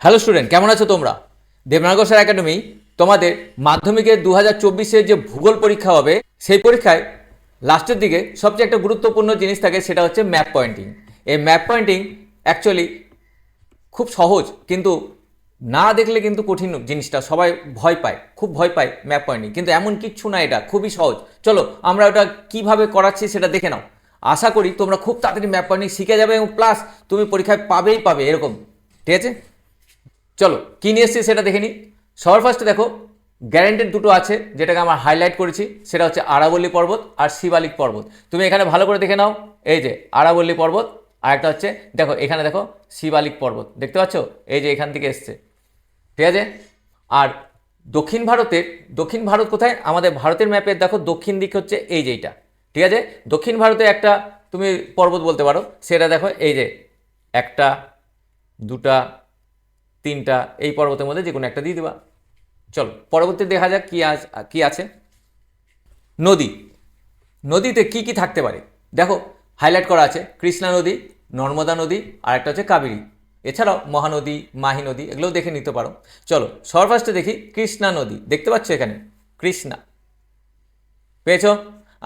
Hello student কেমন আছো তোমরা? দেবনাগর স্যার একাডেমি তোমাদের মাধ্যমিকের দু হাজার যে ভূগোল পরীক্ষা হবে, সেই পরীক্ষায় লাস্টের দিকে সবচেয়ে একটা গুরুত্বপূর্ণ জিনিস থাকে, সেটা হচ্ছে ম্যাপ পয়েন্টিং এই ম্যাপ পয়েন্টিং অ্যাকচুয়ালি খুব সহজ, কিন্তু না দেখলে কিন্তু কঠিন জিনিসটা, সবাই ভয় পায়, খুব ভয় পায় ম্যাপ পয়েন্টিং কিন্তু এমন কিচ্ছু না এটা, খুবই সহজ। চলো, আমরা ওটা কীভাবে করাচ্ছি সেটা দেখে নাও। আশা করি তোমরা খুব তাড়াতাড়ি ম্যাপ পয়েন্টিং শিখে যাবে এবং প্লাস তুমি পরীক্ষায় পাবেই পাবে, এরকম। ঠিক আছে? চলো, কী নিয়ে এসছি সেটা দেখে নিই সবার ফার্স্টে দেখো গ্যারেন্টেড দুটো আছে, যেটাকে আমার হাইলাইট করেছি, সেটা হচ্ছে আরাবল্লী পর্বত আর শিবালিক পর্বত। তুমি এখানে ভালো করে দেখে নাও, এই যে আরাবল্লী পর্বত, আর একটা হচ্ছে, দেখো, এখানে দেখো শিবালিক পর্বত, দেখতে পাচ্ছ? এই যে এখান থেকে এসছে। ঠিক আছে? আর দক্ষিণ ভারতের, দক্ষিণ ভারত কোথায়? আমাদের ভারতের ম্যাপের দেখো, দক্ষিণ দিক হচ্ছে এই যে এইটা। ঠিক আছে? দক্ষিণ ভারতে একটা, তুমি পর্বত বলতে পারো, সেটা দেখো, এই যে একটা, দুটা তিনটা, এই পর্বতের মধ্যে যে কোনো একটা দিয়ে দেবা। চলো, পরবর্তী দেখা যাক কী আজ, কী আছে। নদী। নদীতে কি কি থাকতে পারে? দেখো হাইলাইট করা আছে কৃষ্ণা নদী, নর্মদা নদী আর একটা হচ্ছে কাবেরী। এছাড়াও মহানদী, মাহি নদী, এগুলোও দেখে নিতে পারো। চলো ফার্স্টে দেখি কৃষ্ণা নদী। দেখতে পাচ্ছ এখানে? কৃষ্ণা। পেয়েছ?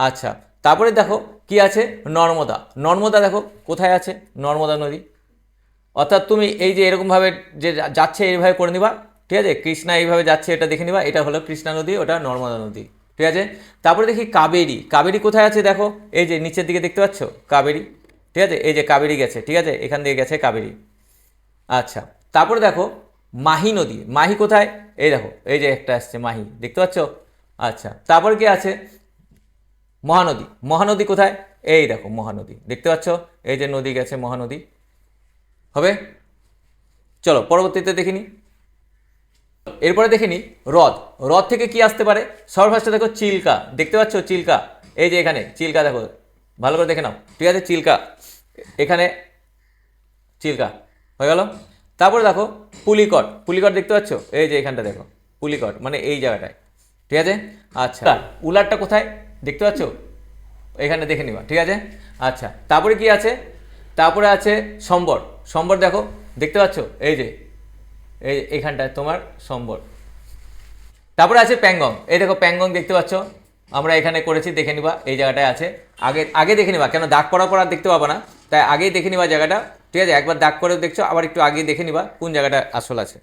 আচ্ছা তারপরে দেখো কি আছে? নর্মদা। নর্মদা দেখো, কোথায় আছে? নর্মদা নদী। অর্থাৎ তুমি এই যে এরকমভাবে যে যাচ্ছে এইভাবে করে নিবা, ঠিক আছে? কৃষ্ণা এইভাবে যাচ্ছে, এটা দেখে নিবা, এটা হলো কৃষ্ণা নদী, ওটা নর্মদা নদী, ঠিক আছে? তারপরে দেখি কাবেরী। কাবেরী কোথায় আছে দেখো? এই যে নিচের দিকে দেখতে পাচ্ছ? কাবেরী, ঠিক আছে? এই যে কাবেরী গেছে, ঠিক আছে? এখান দিয়ে গেছে কাবেরী। আচ্ছা তারপরে দেখো মাহি নদী। মাহি কোথায়? এই দেখো, এই যে একটা আসছে মাহি, দেখতে পাচ্ছ? আচ্ছা তারপর কি আছে? মহানদী। মহানদী কোথায়? এই দেখো, মহানদী, দেখতে পাচ্ছ? এই যে নদী গেছে মহানদী। হবে? চলো, পরবর্তীতে দেখিনি। এরপরে দেখিনি হ্রদ। হ্রদ থেকে কি আসতে পারে? সবার ফার্স্টে দেখো চিল্কা। দেখতে পাচ্ছ চিল্কা? এই যে এখানে, চিল্কা দেখো। ভালো করে দেখে নাও। ঠিক আছে, চিল্কা। এখানে চিল্কা। হয়ে গেল? তারপরে দেখো পুলিকট। পুলিকট দেখতে পাচ্ছ? এই যে এখানটা দেখো, পুলিকট মানে এই জায়গাটায়। ঠিক আছে? আচ্ছা উলারটা কোথায়? দেখতে পাচ্ছ? এখানে দেখে নিবা। ঠিক আছে? আচ্ছা তারপরে কি আছে? তারপরে আছে সম্বর। সম্বর দেখো, দেখতে পাচ্ছ? এই যে, এই এখানটায় তোমার সম্বর। তারপরে আছে প্যাংগং এই দেখো প্যাংগং দেখতে পাচ্ছ? আমরা এখানে করেছি, দেখে নিবা, এই জায়গাটায় আছে। আগে আগে দেখে নিবা, কেন দাগ পর আর দেখতে পাবো না। তাই আগেই দেখে নিবা জায়গাটা। ঠিক আছে, একবার দাগ করে দেখছ, আবার একটু আগে দেখে নিবা কোন জায়গাটা আসল আছে।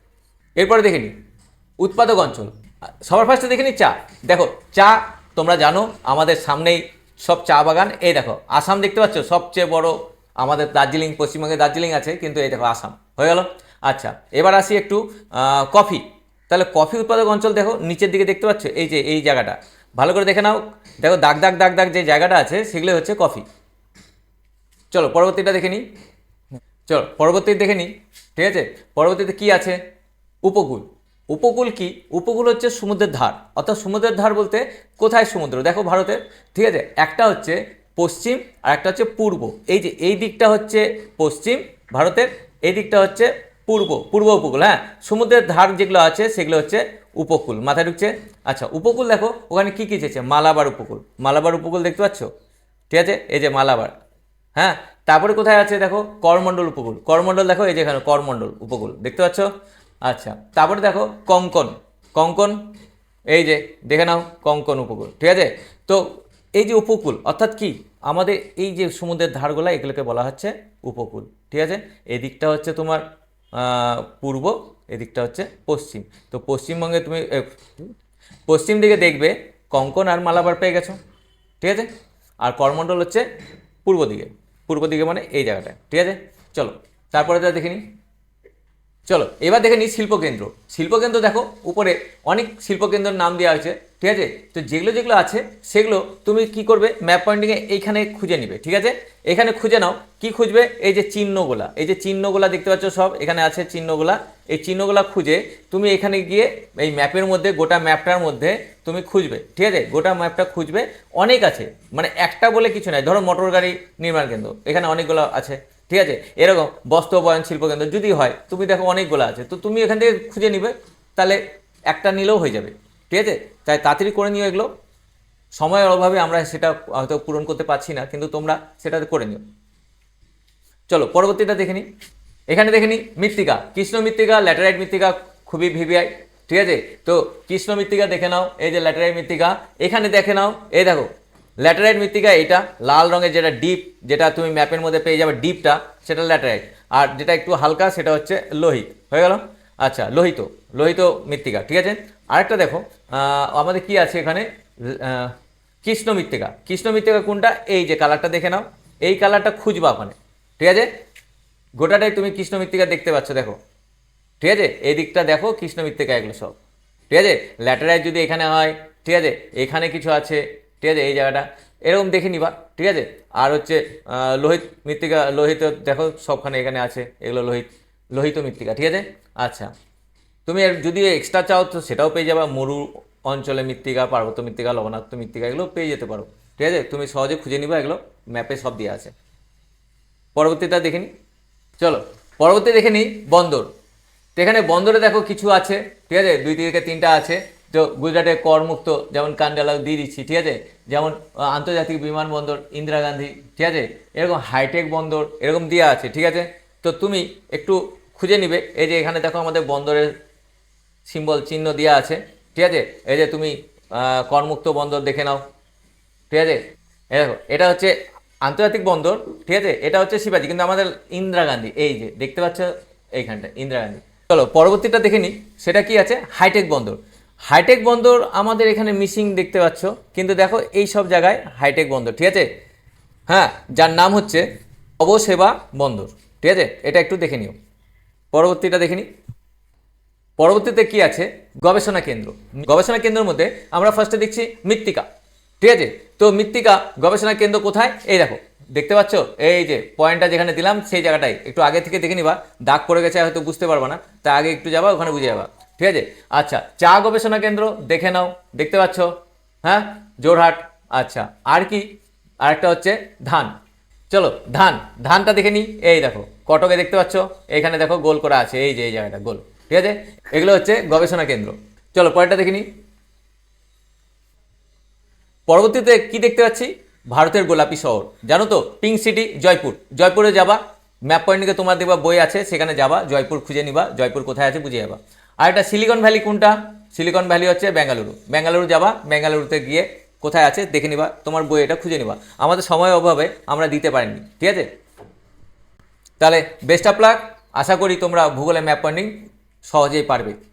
এরপরে দেখে নি, উৎপাদক অঞ্চল। সবার ফার্স্টে দেখে নি চা। দেখো, চা তোমরা জানো, আমাদের সামনেই সব চা বাগান। এই দেখো, আসাম দেখতে পাচ্ছ? সবচেয়ে বড় আমাদের দার্জিলিং, পশ্চিমবঙ্গে দার্জিলিং আছে, কিন্তু এই দেখো আসাম। হয়ে গেল? আচ্ছা এবার আসি একটু কফি। তাহলে কফি উৎপাদক অঞ্চল দেখো, নিচের দিকে দেখতে পাচ্ছ? এই যে, এই জায়গাটা। ভালো করে দেখে নাও। দেখো, দাগ দাগ দাগ দাগ যে জায়গাটা আছে, সেগুলো হচ্ছে কফি। চলো, পরবর্তীটা দেখে নিই। চলো পরবর্তী দেখে নিই। ঠিক আছে? পরবর্তীতে কি আছে? উপকূল। উপকূল কি? উপকূল হচ্ছে সমুদ্রের ধার। অর্থাৎ সমুদ্রের ধার বলতে কোথায় সমুদ্র? দেখো ভারতের। ঠিক আছে? একটা হচ্ছে পশ্চিম আর একটা হচ্ছে পূর্ব। এই যে এই দিকটা হচ্ছে পশ্চিম ভারতের, এই দিকটা হচ্ছে পূর্ব পূর্ব উপকূল হ্যাঁ? সমুদ্রের ধার যেগুলো আছে সেগুলো হচ্ছে উপকূল। মাথায় ঢুকছে? আচ্ছা উপকূল দেখো, ওখানে কী কী চেয়েছে? মালাবার উপকূল। মালাবার উপকূল দেখতে পাচ্ছ? ঠিক আছে? এই যে মালাবার হ্যাঁ? তারপরে কোথায় আছে দেখো? করমণ্ডল উপকূল। করমণ্ডল দেখো, এই যে এখানে করমণ্ডল উপকূল। দেখতে পাচ্ছ? আচ্ছা তারপরে দেখো কঙ্কন। কঙ্কন, এই যে দেখে নাও, কঙ্কন উপকূল। ঠিক আছে? তো এই যে উপকূল, অর্থাৎ কি? আমাদের এই যে সমুদ্রের ধারগুলো, এগুলোকে বলা হচ্ছে উপকূল। ঠিক আছে? এদিকটা হচ্ছে তোমার পূর্ব, এদিকটা হচ্ছে পশ্চিম। তো পশ্চিমবঙ্গে তুমি পশ্চিম দিকে দেখবে কঙ্কন আর মালাবার পেয়ে গেছো। ঠিক আছে? আর করমণ্ডল হচ্ছে পূর্ব দিকে। পূর্ব দিকে মানে এই জায়গাটায়। ঠিক আছে? চলো, তারপরে যা দেখে নিই। চলো, এবার দেখে নিই শিল্পকেন্দ্র। শিল্পকেন্দ্র দেখো, উপরে অনেক শিল্পকেন্দ্রের নাম দেওয়া হয়েছে। ঠিক আছে? তো যেগুলো যেগুলো আছে, সেগুলো তুমি কি করবে? ম্যাপ পয়েন্টিংয়ে এইখানে খুঁজে নিবে, ঠিক আছে? এখানে খুঁজে নাও, কি খুঁজবে? এই যে চিহ্নগুলা, এই যে চিহ্নগুলা দেখতে পাচ্ছ সব, এখানে আছে চিহ্নগুলা। এই চিহ্নগুলা খুঁজে তুমি এখানে গিয়ে এই ম্যাপের মধ্যে, গোটা ম্যাপটার মধ্যে তুমি খুঁজবে, ঠিক আছে? গোটা ম্যাপটা খুঁজবে, অনেক আছে মানে একটা বলে কিছু নাই। ধরো মোটর গাড়ি নির্মাণ কেন্দ্র, এখানে অনেকগুলো আছে, ঠিক আছে? এরকম বস্ত্র, বয়ন শিল্পকেন্দ্র যদি হয়, তুমি দেখো অনেকগুলো আছে, তো তুমি এখান থেকে খুঁজে নিবে, তাহলে একটা নিলেও হয়ে যাবে। ঠিক আছে? তাই তাড়াতাড়ি করে নিও এগুলো। সময়ের অভাবে আমরা সেটা হয়তো পূরণ করতে পারছি না, কিন্তু তোমরা সেটা করে নিও। চলো, পরবর্তীটা দেখে নিই এখানে দেখে নি মৃত্তিকা। কৃষ্ণ মৃত্তিকা, ল্যাটেরাইট মৃত্তিকা খুবই ভিভিআই, ঠিক আছে? তো কৃষ্ণ মৃত্তিকা দেখে নাও, এই যে ল্যাটেরাইট মৃত্তিকা। এখানে দেখে নাও, এই দেখো, ল্যাটেরাইট মৃত্তিকা এটা লাল রঙের যেটা ডিপ, যেটা তুমি ম্যাপের মধ্যে পেয়ে যাবে ডিপটা, সেটা ল্যাটেরাইট। আর যেটা একটু হালকা, সেটা হচ্ছে লোহিত। হয়ে গেল? আচ্ছা লোহিত লোহিত মৃত্তিকা, ঠিক আছে? আরেকটা দেখো আমাদের কি আছে এখানে? কৃষ্ণ মৃত্তিকা। কৃষ্ণ মৃত্তিকা কোনটা? এই যে কালারটা দেখে নাও। এই কালারটা খুঁজবা ওখানে। ঠিক আছে? গোটাটাই তুমি কৃষ্ণ মৃত্তিকা দেখতে পাচ্ছ, দেখো। ঠিক আছে? এই দিকটা দেখো, কৃষ্ণ মৃত্তিকা এগুলো সব। ঠিক আছে? ল্যাটেরাইট যদি এখানে হয়, ঠিক আছে? এখানে কিছু আছে, ঠিক আছে? এই জায়গাটা। এরকম দেখে নিবা, ঠিক আছে? আর হচ্ছে লোহিত মৃত্তিকা, লোহিত দেখো, সবখানে এখানে আছে। এগুলো লোহিত লোহিত মৃত্তিকা, ঠিক আছে? আচ্ছা। তুমি যদি এক্সট্রা চাও তো সেটাও পেয়ে যাবে। মরু অঞ্চলে মৃত্তিকা, পার্বত্য মৃত্তিকা, লবণাক্ত মৃত্তিকা এগুলো পেয়ে যেতে পারো। ঠিক আছে? তুমি সহজে খুঁজে নিবা এগুলো। ম্যাপে সব দিয়ে আছে। পরবর্তীটা দেখে নিই চলো, পরবর্তী দেখে নিই বন্দর। এখানে বন্দরে দেখো কিছু আছে, ঠিক আছে? দুই থেকে তিনটা আছে। তো গুজরাটে করমুক্ত, যেমন কান্ডালা দিয়ে দিচ্ছি, ঠিক আছে? যেমন আন্তর্জাতিক বিমানবন্দর ইন্দিরা গান্ধী, ঠিক আছে? এরকম হাইটেক বন্দর এরকম দেওয়া আছে, ঠিক আছে? তো তুমি একটু খুঁজে নিবে। এই যে এখানে দেখো আমাদের বন্দরের সিম্বল চিহ্ন দেওয়া আছে, ঠিক আছে? এই যে তুমি করমুক্ত বন্দর দেখে নাও, ঠিক আছে? দেখো, এটা হচ্ছে আন্তর্জাতিক বন্দর, ঠিক আছে? এটা হচ্ছে শিবাজি, কিন্তু আমাদের ইন্দিরা গান্ধী, এই যে, দেখতে পাচ্ছ এইখানটা ইন্দিরা গান্ধী। চলো, পরবর্তীটা দেখে নিই, সেটা কি আছে? হাইটেক বন্দর। হাইটেক বন্দর আমাদের এখানে মিসিং দেখতে পাচ্ছ, কিন্তু দেখো এই সব জায়গায় হাইটেক বন্দর, ঠিক আছে? হ্যাঁ যার নাম হচ্ছে অবসেবা বন্দর, ঠিক আছে? এটা একটু দেখে নিও। পরবর্তীটা দেখে নিই। পরবর্তীতে কি আছে? গবেষণা কেন্দ্র। গবেষণা কেন্দ্রের মধ্যে আমরা ফার্স্টে দেখছি মৃত্তিকা। ঠিক আছে? তো মৃত্তিকা গবেষণা কেন্দ্র কোথায়? এই দেখো, দেখতে পাচ্ছ? এই যে পয়েন্টটা যেখানে দিলাম, সেই জায়গাটাই। একটু আগে থেকে দেখে নিবা। দাগ পড়ে গেছে, হয়তো বুঝতে পারবা না। তা আগে একটু যাবা, ওখানে বুঝে যাবা। ঠিক আছে? আচ্ছা চা গবেষণা কেন্দ্র দেখে নাও। দেখতে পাচ্ছ? হ্যাঁ? জোরহাট। আচ্ছা আর কি? আরেকটা হচ্ছে ধান। চলো, ধান। ধানটা দেখে নিই। এই দেখো, কটকে দেখতে পাচ্ছ? এখানে দেখো, গোল করা আছে। এই যে, এই জায়গাটা, গোল। ঠিক আছে? এগুলো হচ্ছে গবেষণা কেন্দ্র। চলো, পরেরটা দেখে নিই। পরবর্তীতে কি দেখতে পাচ্ছি? ভারতের গোলাপি শহর। জানো তো, পিঙ্ক সিটি, জয়পুর। জয়পুরে যাবা, ম্যাপ পয়েন্টে তোমার দেখবা বই আছে, সেখানে যাবা, জয়পুর খুঁজে নিবা, জয়পুর কোথায় আছে বুঝে যাবা। আর একটা সিলিকন ভ্যালি কোনটা? সিলিকন ভ্যালি হচ্ছে বেঙ্গালুরু। বেঙ্গালুরু যাবা, বেঙ্গালুরুতে গিয়ে কোথায় আছে দেখে নিবা, তোমার বই এটা খুঁজে নিবা। আমাদের সময় অভাবে আমরা দিতে পারিনি, ঠিক আছে? তাহলে বেস্ট অফ লাক আশা করি তোমরা ভূগোলে ম্যাপ পয়েন্টিং সহজেই পারবে।